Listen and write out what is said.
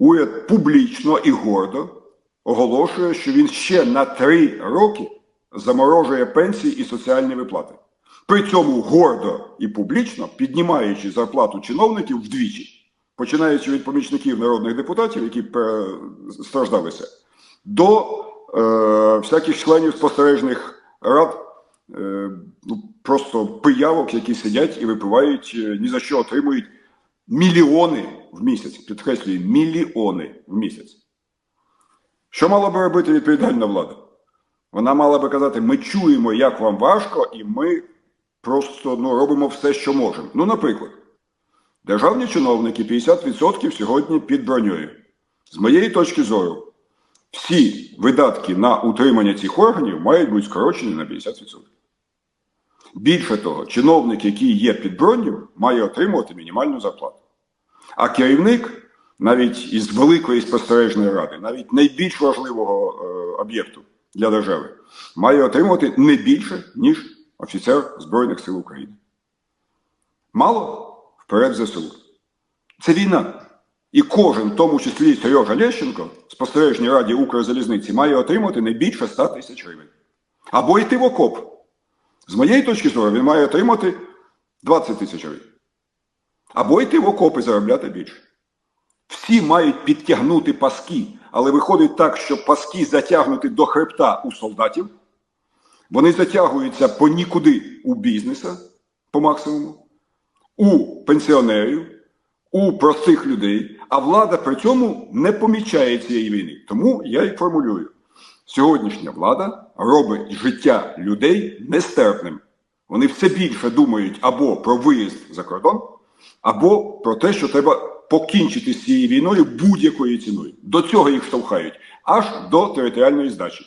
уряд публічно і гордо оголошує, що він ще на три роки заморожує пенсії і соціальні виплати. При цьому гордо і публічно піднімаючи зарплату чиновників вдвічі, починаючи від помічників народних депутатів, які страждалися, до е, всяких членів спостережних рад, е, ну, просто пиявок, які сидять і випивають, е, ні за що отримують мільйони в місяць. Підкреслюю, мільйони в місяць. Що мала би робити відповідальна влада? Вона мала би казати: ми чуємо, як вам важко, і ми просто ну, робимо все, що можемо. Ну, наприклад, державні чиновники 50% сьогодні під броньою. З моєї точки зору, всі видатки на утримання цих органів мають бути скорочені на 50%. Більше того, чиновник, який є під броню, має отримувати мінімальну зарплату. А керівник, навіть із великої спостережної ради, навіть найбільш важливого е, об'єкту для держави, має отримувати не більше, ніж офіцер Збройних сил України. Мало вперед ЗСУ. Це війна. І кожен, в тому числі Сережа Лещенко, спостережній раді Укрзалізниці, має отримати не більше 100 тисяч гривень. Або йти в окоп. З моєї точки зору, він має отримати 20 тисяч гривень. Або йти в окоп і заробляти більше. Всі мають підтягнути паски, але виходить так, що паски затягнуті до хребта у солдатів, вони затягуються по нікуди у бізнеса по максимуму, у пенсіонерів, у простих людей, а влада при цьому не помічає цієї війни. Тому я і формулюю: сьогоднішня влада робить життя людей нестерпним. Вони все більше думають або про виїзд за кордон, або про те, що треба покінчити з цією війною будь-якою ціною. До цього їх штовхають аж до територіальної здачі.